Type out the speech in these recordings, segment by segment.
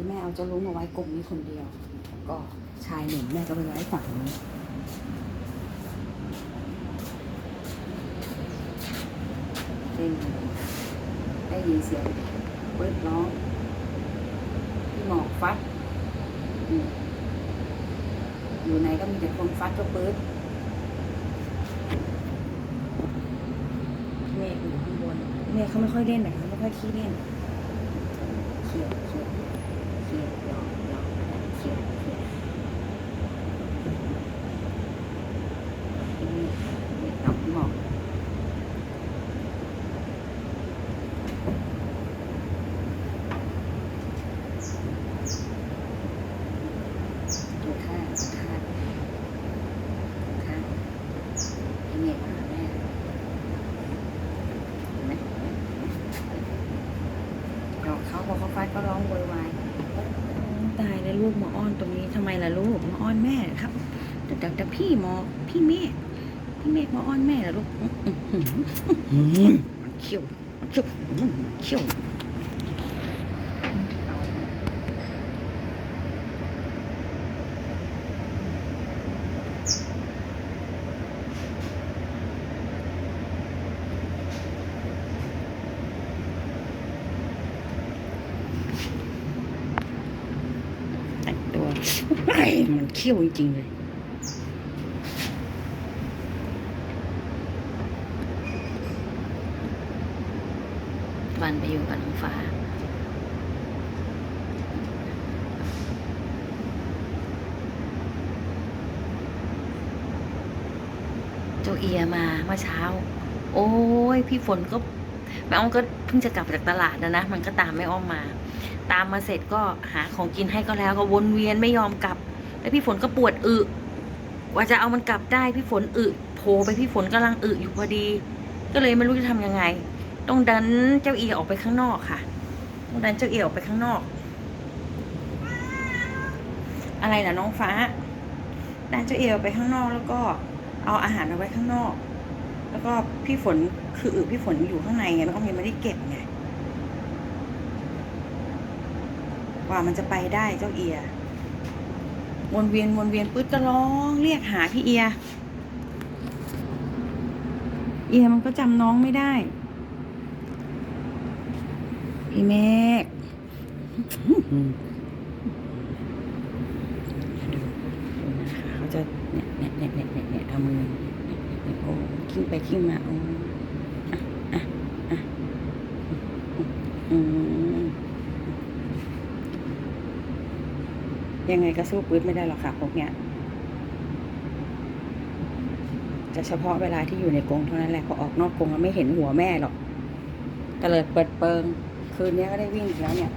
นี้แม่เอาเจ้าลุงมาไว้กรงนี้คนเดียว ก็ชายหนึ่งแม่ก็ไปไว้ฝั่งนี้ได้ยินได้ยินเสียงเปิดร้องพี่หมอกฟัดอืมอยู่ไหนก็มีแต่คนฟัดก็เปิดเมฆอยู่ข้างบนเมฆเขาไม่ค่อยเล่นหรอกเขาไม่ค่อยขี้เล่นเขียวเขียวเขียวหยอกหยอกเขียวเขียวเมฆเมฆดอกหมอกตัวข้างตัวข้างตัวข้างให้เมฆมาหาแม่เห็นไหมเห็นไหม ดอกเขาพอเขาฟัดก็ร้องโวยวายตายแล้วลูกมาอ้อนตรงนี้ทำไมล่ะลูกมาอ้อนแม่ครับแต่แต่พี่หมอพี่เมฆพี่เมฆมาอ้อนแม่ล่ะลูกมันเขี้ยวมันเขี้ยวมันเขี้ยว ไอ้มันเขี้ยวจริงๆเลยวันไปอยู่กับน้องฟ้าเจ้าเอียมาเมื่อเช้า โอ้ย พี่ฝนก็ แม่อ้อมก็เพิ่งจะกลับจากตลาดนะนะมันก็ตามแม่อ้อมมา ตามมาเสร็จก็หาของกินให้ก็แล้วก็วนเวียนไม่ยอมกลับ แล้วพี่ฝนก็ปวดอึว่าจะเอามันกลับได้พี่ฝนอึโผล่ไปพี่ฝนกำลังอึอยู่พอดี ก็เลยไม่รู้จะทำยังไง ต้องดันเจ้าเอียออกไปข้างนอกค่ะต้องดันเจ้าเอียออกไปข้างนอก อะไรนะน้องฟ้าดันเจ้าเอียออกไปข้างนอกแล้วก็เอาอาหารเอาไว้ข้างนอก แล้วก็พี่ฝนคืออึพี่ฝนอยู่ข้างในไงแล้วก็ยังไม่ได้เก็บไงกว่ามันจะไปได้เจ้าเอีย วนเวียนวนเวียนปื๊ดก็ร้องเรียกหาพี่เอีย เอียมันก็จำน้องไม่ได้ พี่เมฆดูนะคะเขาจะเนี่ยเนี่ยเนี่ยเนี่ยเนี่ยเอามือ โอ้กิ้งไปกิ้งมาโอ้อะอะอะอืมยังไงก็สู้ปื๊ดไม่ได้หรอกค่ะพวกเนี้ยจะเฉพาะเวลาที่อยู่ในกรงเท่านั้นแหละพอออกนอกกรงแล้วไม่เห็นหัวแม่หรอกตะเลิดเปิดเปิง คืนนี้ก็ได้วิ่งอีกแล้วเนี่ย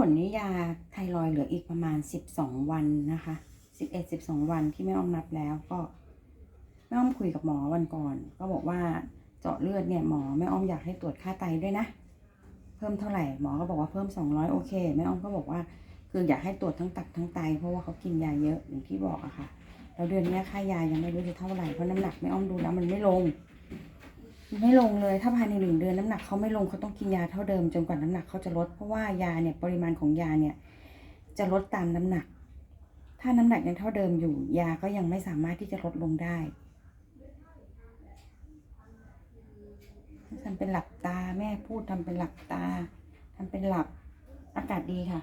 ฝนนี่ยาไทรอยเหลืออีกประมาณสิบสองวันนะคะสิบเอ็ดสิบสองวันที่แม่อ้อมนับแล้วก็แม่อ้อมคุยกับหมอวันก่อน ก็บอกว่าเจาะเลือดเนี่ยหมอแม่อ้อมอยากให้ตรวจค่าไตด้วยนะ เพิ่มเท่าไหร่หมอก็บอกว่าเพิ่มสองร้อยโอเคแม่อ้อมก็บอกว่าคืออยากให้ตรวจทั้งตับทั้งไตเพราะว่าเขากินยาเยอะอย่างที่บอกอะค่ะแล้วเดือนนี้ค่ายายังไม่รู้จะเท่าไหร่เพราะน้ำหนักแม่อ้อมดูแล้วมันไม่ลง ไม่ลงเลย ถ้าภายในหนึ่งเดือนน้ำหนักเขาไม่ลงเขาต้องกินยาเท่าเดิมจนกว่าน้ำหนักเขาจะลด เพราะว่ายาเนี่ยปริมาณของยาเนี่ย จะลดตามน้ำหนัก ถ้าน้ำหนักยังเท่าเดิมอยู่ ยาก็ยังไม่สามารถที่จะลดลงได้ทำเป็นหลับตาแม่พูดทำเป็นหลับตาทำเป็นหลับอากาศดีค่ะ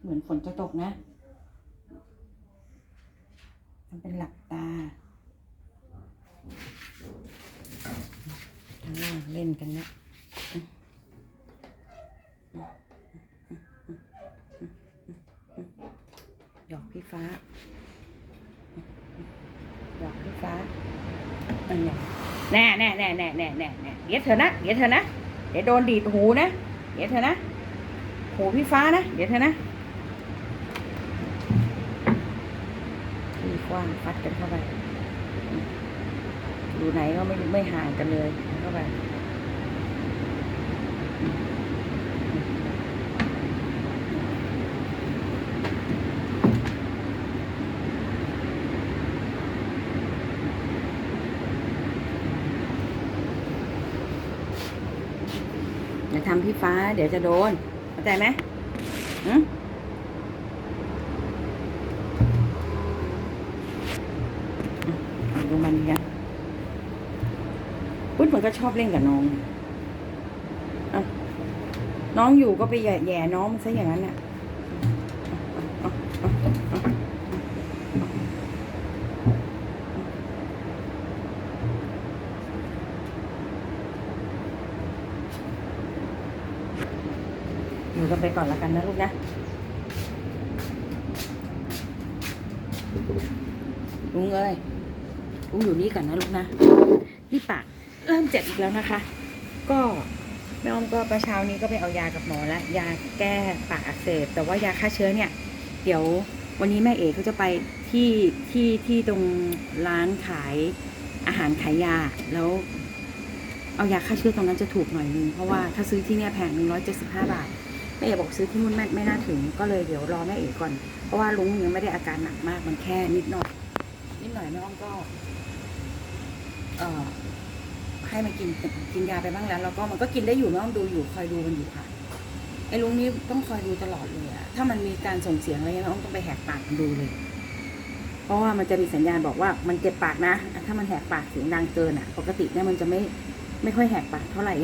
เหมือนฝนจะตกนะทำเป็นหลับตาข้างล่าง เล่นกันนะหยอกพี่ฟ้าหยอกพี่ฟ้าอันเนี้ยแน่แน่แน่แน่แน่แน่แน่เดี๋ยวเธอนะเดี๋ยวเธอนะเดี๋ยวโดนดีดหูนะเดี๋ยวเธอนะหูพี่ฟ้านะเดี๋ยวเธอนะพี่กว้างฟัดกันเข้าไปอยู่ไหนก็ไม่ไม่ห่างกันเลยเข้าไป อย่าทำพี่ฟ้า เดี๋ยวจะโดน เข้าใจไหมอืมดูมันกันปุ๊ดมันก็ชอบเล่นกับน้อง น้องอยู่ก็ไปแย่แย่น้องมันซะอย่างนั้นน่ะอะอะอะอะอะอยู่กันไปก่อนละกันนะลูกนะลุงเอ้ยลุงอยู่นี่ก่อนนะลูกนะนี่ปากเริ่มเจ็บอีกแล้วนะคะ ก็ แม่อ้อมก็ประเช้านี้ก็ไปเอายากับหมอแล้วยาแก้ปากอักเสบแต่ว่ายาฆ่าเชื้อเนี่ย เดี๋ยววันนี้แม่เอกเขาจะไปที่ที่ที่ตรงร้านขายอาหารขายยาแล้ว เอายาฆ่าเชื้อตรงนั้นจะถูกหน่อยนึงเพราะว่าถ้าซื้อที่เนี่ยแพงหนึ่งร้อยเจ็ดสิบห้าบาทแม่เอกบอกซื้อที่นู่นไม่ไม่น่าถึงก็เลยเดี๋ยวรอแม่เอกก่อน เพราะว่าลุงยังไม่ได้อาการหนักมากมันแค่นิดหน่อยนิดหน่อยแม่อ้อมก็ เอ่อ ให้มันกินกินยาไปบ้างแล้วแล้วก็มันก็กินได้อยู่แม่อ้อมดูอยู่คอยดูมันอยู่ค่ะไอ้ลุงนี้ต้องคอยดูตลอดเลยอะถ้ามันมีการส่งเสียงอะไรเงี้ยแม่อ้อมต้องไปแหกปากมันดูเลย เพราะว่ามันจะมีสัญญาณบอกว่ามันเจ็บปากนะ ถ้ามันแหกปากเสียงดังเกินอะปกติเนี่ยมันจะไม่ไม่ค่อยแหกปากเท่าไหร่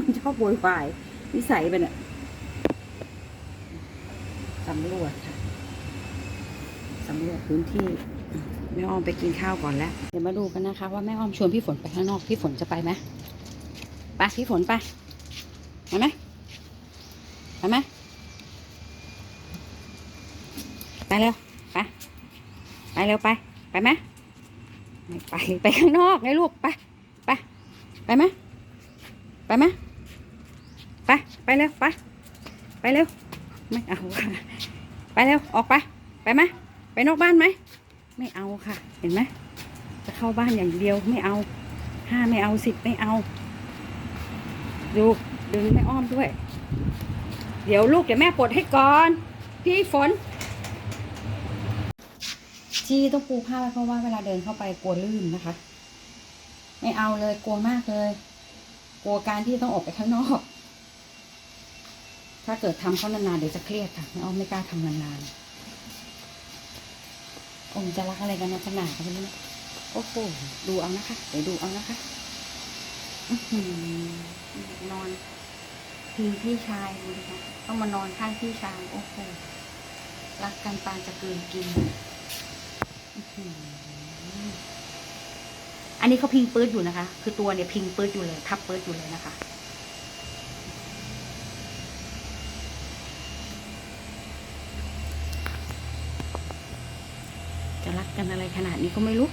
มันชอบโวยวายนิสัยเป็นอะสำรวจค่ะสำรวจพื้นที่ แม่อ้อมไปกินข้าวก่อนแล้ว เดี๋ยวมาดูกันนะคะ ว่าแม่อ้อมชวนพี่ฝนไปข้างนอก พี่ฝนจะไปไหมไปพี่ฝนไปไปไหมไปไหมไปเร็วไปไปเร็วไปไปไหมไม่ไปไปข้างนอกไงลูกไปไปไปไหมไปไหมไปไปเร็วไปไปเร็วไม่เอาไปเร็วออกไปไปไหมไปนอกบ้านไหม ไม่เอาค่ะ เห็นไหมจะเข้าบ้านอย่างเดียวไม่เอาห้าไม่เอาสิบไม่เอา ดูดึงแม่อ้อมด้วย เดี๋ยวลูกเดี๋ยวแม่ปลดให้ก่อน พี่ฝน ที่ต้องปูผ้าไว้เพราะว่าเวลาเดินเข้าไปกลัวลื่นนะคะ ไม่เอาเลยกลัวมากเลย กลัวการที่ต้องออกไปข้างนอก ถ้าเกิดทำเขานานๆเดี๋ยวจะเครียดค่ะแม่อ้อมไม่กล้าทำนานๆ องค์จะรักอะไรกันนะขนาดกันนี้นะโอ้โหดูเอานะคะ เดี๋ยวดูเอานะคะอื้อหือนอนพิงพี่ชายดูดิคะต้องมานอนข้างพี่ชายโอ้โหรักกันปานจะเกินกินอืมอันนี้เขาพิงปื๊ดอยู่นะคะ คือตัวเนี่ยพิงปื๊ดอยู่เลย ทับปื๊ดอยู่เลยนะคะ จะรัก กันอะไรขนาดนี้ก็ไม่รู้